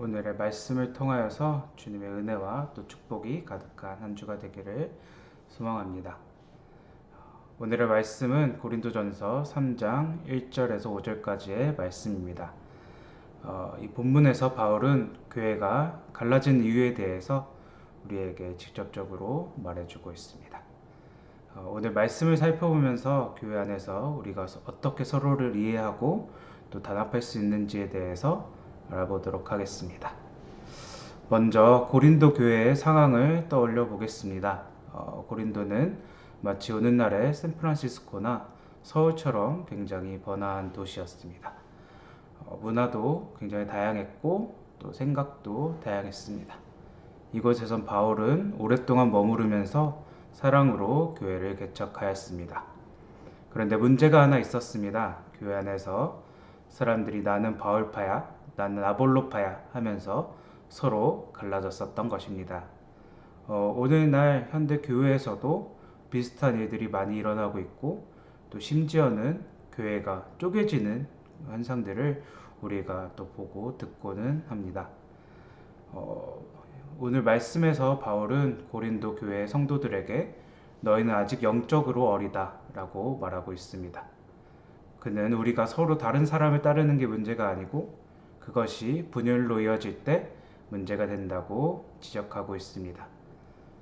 오늘의 말씀을 통하여서 주님의 은혜와 또 축복이 가득한 한 주가 되기를 소망합니다. 오늘의 말씀은 고린도전서 3장 1절에서 5절까지의 말씀입니다. 어, 이 본문에서 바울은 교회가 갈라진 이유에 대해서 우리에게 직접적으로 말해주고 있습니다. 어, 오늘 말씀을 살펴보면서 교회 안에서 우리가 어떻게 서로를 이해하고 또 단합할 수 있는지에 대해서 알아보도록 하겠습니다. 먼저 고린도 교회의 상황을 떠올려 보겠습니다. 어, 고린도는 마치 오늘날의 샌프란시스코나 서울처럼 굉장히 번화한 도시였습니다. 어, 문화도 굉장히 다양했고 또 생각도 다양했습니다. 이곳에선 바울은 오랫동안 머무르면서 사랑으로 교회를 개척하였습니다. 그런데 문제가 하나 있었습니다. 교회 안에서 사람들이 나는 바울파야, 나는 아볼로파야 하면서 서로 갈라졌었던 것입니다. 어, 오늘날 현대 교회에서도 비슷한 일들이 많이 일어나고 있고 또 심지어는 교회가 쪼개지는 현상들을 우리가 또 보고 듣고는 합니다. 어, 오늘 말씀에서 바울은 고린도 교회 성도들에게 너희는 아직 영적으로 어리다 라고 말하고 있습니다. 그는 우리가 서로 다른 사람을 따르는 게 문제가 아니고 그것이 분열로 이어질 때 문제가 된다고 지적하고 있습니다.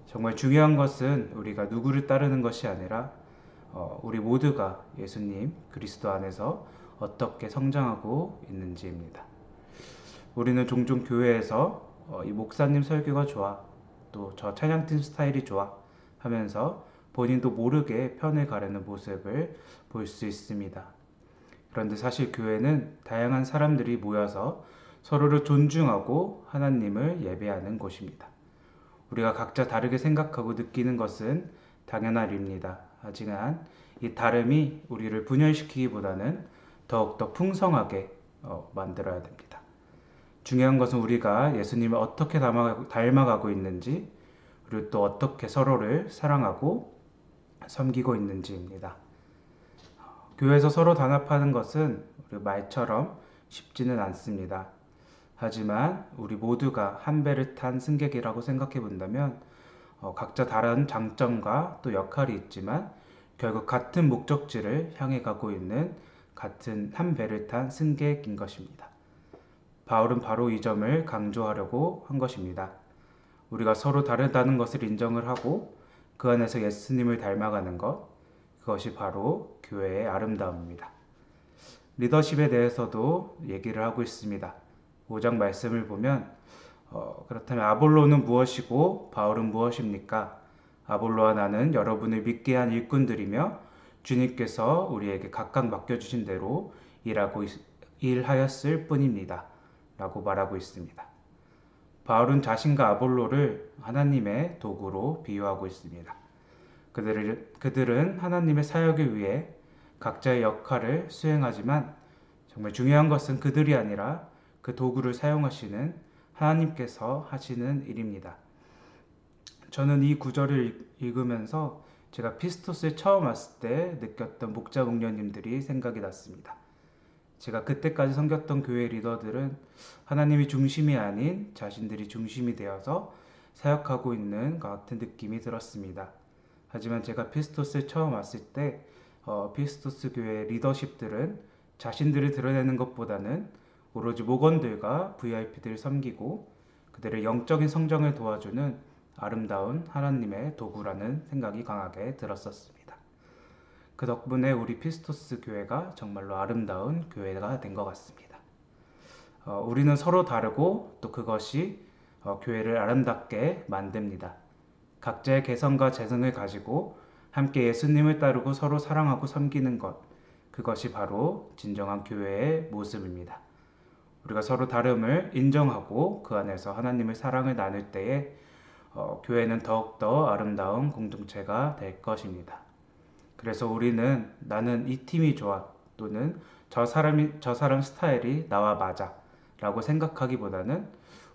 정말 중요한 것은 우리가 누구를 따르는 것이 아니라 어, 우리 모두가 예수님 그리스도 안에서 어떻게 성장하고 있는지입니다. 우리는 종종 교회에서 어, 이 목사님 설교가 좋아, 또 저 찬양팀 스타일이 좋아 하면서 본인도 모르게 편을 가르는 모습을 볼 수 있습니다. 그런데 사실 교회는 다양한 사람들이 모여서 서로를 존중하고 하나님을 예배하는 곳입니다. 우리가 각자 다르게 생각하고 느끼는 것은 당연한 일입니다. 하지만 이 다름이 우리를 분열시키기보다는 더욱더 풍성하게 어, 만들어야 됩니다. 중요한 것은 우리가 예수님을 어떻게 닮아가고 있는지, 그리고 또 어떻게 서로를 사랑하고 섬기고 있는지입니다. 교회에서 서로 단합하는 것은 우리 말처럼 쉽지는 않습니다. 하지만 우리 모두가 한 배를 탄 승객이라고 생각해 본다면 어, 각자 다른 장점과 또 역할이 있지만 결국 같은 목적지를 향해 가고 있는 같은 한 배를 탄 승객인 것입니다. 바울은 바로 이 점을 강조하려고 한 것입니다. 우리가 서로 다르다는 것을 인정을 하고 그 안에서 예수님을 닮아가는 것, 그것이 바로 교회의 아름다움입니다. 리더십에 대해서도 얘기를 하고 있습니다. 5장 말씀을 보면 어, 그렇다면 아볼로는 무엇이고 바울은 무엇입니까? 아볼로와 나는 여러분을 믿게 한 일꾼들이며 주님께서 우리에게 각각 맡겨주신 대로 일하고 일하였을 뿐입니다. 라고 말하고 있습니다. 바울은 자신과 아볼로를 하나님의 도구로 비유하고 있습니다. 그들을, 그들은 하나님의 사역을 위해 각자의 역할을 수행하지만 정말 중요한 것은 그들이 아니라 그 도구를 사용하시는 하나님께서 하시는 일입니다. 저는 이 구절을 읽으면서 제가 피스토스에 처음 왔을 때 느꼈던 목자 목녀님들이 생각이 났습니다. 제가 그때까지 섬겼던 교회 리더들은 하나님이 중심이 아닌 자신들이 중심이 되어서 사역하고 있는 것 같은 느낌이 들었습니다. 하지만 제가 피스토스에 처음 왔을 때 어, 피스토스 교회 리더십들은 자신들을 드러내는 것보다는 오로지 목원들과 VIP들을 섬기고 그들의 영적인 성장을 도와주는 아름다운 하나님의 도구라는 생각이 강하게 들었었습니다. 그 덕분에 우리 피스토스 교회가 정말로 아름다운 교회가 된 것 같습니다. 어, 우리는 서로 다르고 또 그것이 어, 교회를 아름답게 만듭니다. 각자의 개성과 재능을 가지고 함께 예수님을 따르고 서로 사랑하고 섬기는 것, 그것이 바로 진정한 교회의 모습입니다. 우리가 서로 다름을 인정하고 그 안에서 하나님의 사랑을 나눌 때에 어, 교회는 더욱더 아름다운 공동체가 될 것입니다. 그래서 우리는 나는 이 팀이 좋아 또는 저 사람이 저 사람 스타일이 나와 맞아 라고 생각하기보다는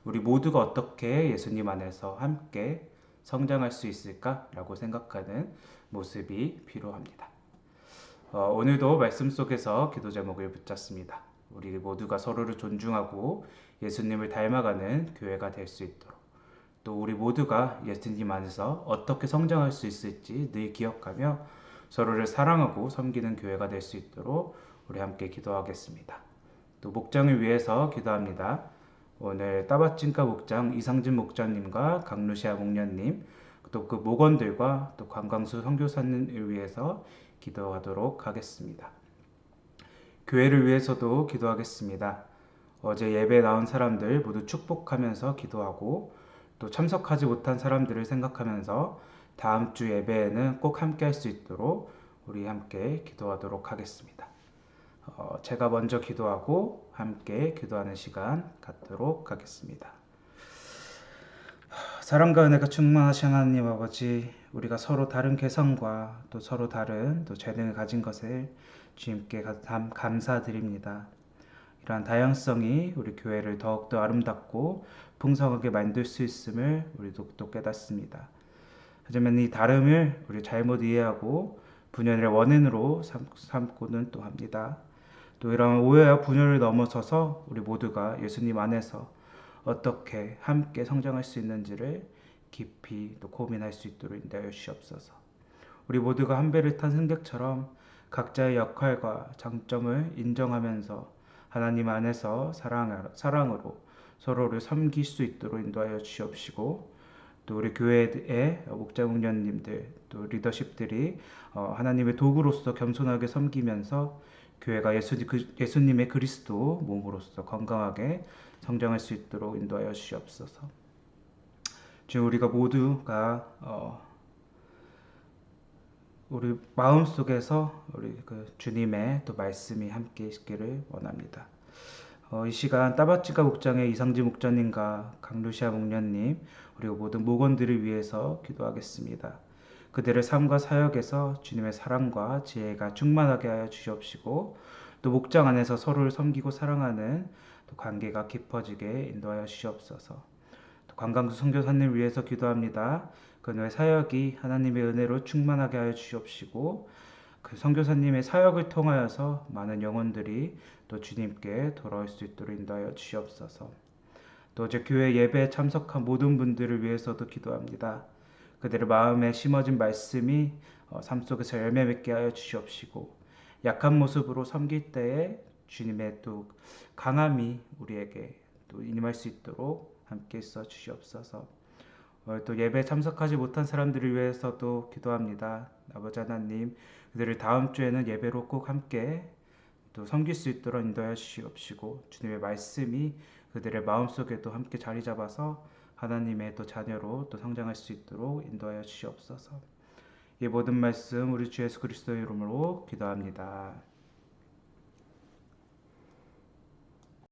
우리 모두가 어떻게 예수님 안에서 함께 성장할 수 있을까라고 생각하는 모습이 필요합니다. 어, 오늘도 말씀 속에서 기도 제목을 붙잡습니다. 우리 모두가 서로를 존중하고 예수님을 닮아가는 교회가 될 수 있도록 또 우리 모두가 예수님 안에서 어떻게 성장할 수 있을지 늘 기억하며 서로를 사랑하고 섬기는 교회가 될 수 있도록 우리 함께 기도하겠습니다. 또 목장을 위해서 기도합니다. 오늘 따바찐가 목장 이상진 목장님과 강루시아 목련님 또 그 목원들과 또 관광수 선교사님을 위해서 기도하도록 하겠습니다. 교회를 위해서도 기도하겠습니다. 어제 예배 나온 사람들 모두 축복하면서 기도하고 또 참석하지 못한 사람들을 생각하면서 다음 주 예배에는 꼭 함께 할 수 있도록 우리 함께 기도하도록 하겠습니다. 어, 제가 먼저 기도하고 함께 기도하는 시간 갖도록 하겠습니다. 사랑과 은혜가 충만하신 하나님 아버지, 우리가 서로 다른 개성과 또 서로 다른 또 재능을 가진 것을 주님께 감, 감사드립니다. 이러한 다양성이 우리 교회를 더욱더 아름답고 풍성하게 만들 수 있음을 우리도 또 깨닫습니다. 하지만 이 다름을 우리 잘못 이해하고 분열의 원인으로 삼고는 또 합니다. 또 이러한 오해와 분열을 넘어서서 우리 모두가 예수님 안에서 어떻게 함께 성장할 수 있는지를 깊이 또 고민할 수 있도록 인도하여 주시옵소서. 우리 모두가 한 배를 탄 승객처럼 각자의 역할과 장점을 인정하면서 하나님 안에서 사랑으로 서로를 섬길 수 있도록 인도하여 주시옵시고 또 우리 교회의 목자국년님들 또 리더십들이 어, 하나님의 도구로서 겸손하게 섬기면서 교회가 예수, 님의 그리스도 몸으로서 건강하게 성장할 수 있도록 인도하여 주시옵소서. 주 우리가 모두가 어, 우리 마음 속에서 우리 그 주님의 또 말씀이 함께 있기를 원합니다. 어, 이 시간 따바찌가 목장의 이상지 목자님과 강루시아 목련님 그리고 모든 목원들을 위해서 기도하겠습니다. 그들의 삶과 사역에서 주님의 사랑과 지혜가 충만하게 하여 주시옵시고 또 목장 안에서 서로를 섬기고 사랑하는 또 관계가 깊어지게 인도하여 주시옵소서. 또 관광수 선교사님 위해서 기도합니다. 그녀의 사역이 하나님의 은혜로 충만하게 하여 주시옵시고 그 선교사님의 사역을 통하여서 많은 영혼들이 또 주님께 돌아올 수 있도록 인도하여 주시옵소서. 또 어제 교회 예배에 참석한 모든 분들을 위해서도 기도합니다. 그들의 마음에 심어진 말씀이 어, 삶 속에서 열매 맺게 하여 주시옵시고 약한 모습으로 섬길 때에 주님의 또 강함이 우리에게 또 임할 수 있도록 함께 써 주시옵소서. 또 예배에 참석하지 못한 사람들을 위해서도 기도합니다. 아버지 하나님, 그들을 다음 주에는 예배로 꼭 함께 또 섬길 수 있도록 인도하여 주시옵시고 주님의 말씀이 그들의 마음속에도 함께 자리 잡아서 하나님의 또 자녀로 또 성장할 수 있도록 인도하여 주시옵소서. 이 모든 말씀 우리 주 예수 그리스도의 이름으로 기도합니다.